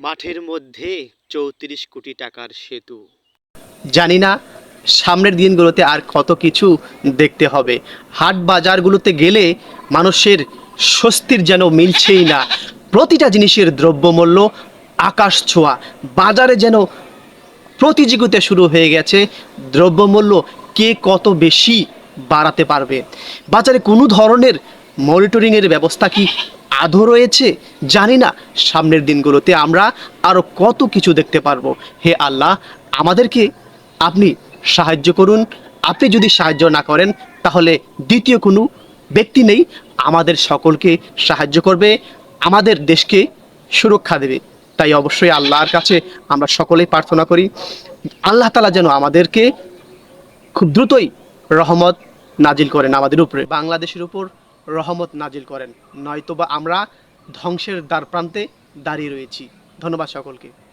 মাঠের মধ্যে চৌত্রিশ কোটি টাকার সেতু। জানি না, সামনের দিনগুলোতে আর কত কিছু দেখতে হবে। হাট বাজারগুলোতে গেলে মানুষের স্বস্তির যেন মিলছেই না। প্রতিটা জিনিসের দ্রব্যমূল্য আকাশ ছোঁয়া। বাজারে যেন প্রতিযোগিতা শুরু হয়ে গেছে। দ্রব্যমূল্য কে কত বেশি বাড়াতে পারবে? বাজারে কোনো ধরনের মনিটরিংয়ের ব্যবস্থা কি আদৌ রয়েছে, জানি না। সামনের দিনগুলোতে আমরা আরও কত কিছু দেখতে পারব। হে আল্লাহ, আমাদেরকে আপনি সাহায্য করুন। আপনি যদি সাহায্য না করেন, তাহলে দ্বিতীয় কোনো ব্যক্তি নেই। আমাদের সকলকে সাহায্য করবে, আমাদের দেশকে সুরক্ষা দেবে। তাই অবশ্যই আল্লাহর কাছে আমরা সকলেই প্রার্থনা করি, আল্লাহ তালা যেন আমাদেরকে খুব দ্রুতই রহমত নাজিল করেন আমাদের উপরে। বাংলাদেশের উপর রহমত নাজিল করেন। নয়তোবা আমরা ধ্বংসের দ্বার প্রান্তে দাঁড়িয়ে রয়েছি। ধন্যবাদ সকলকে।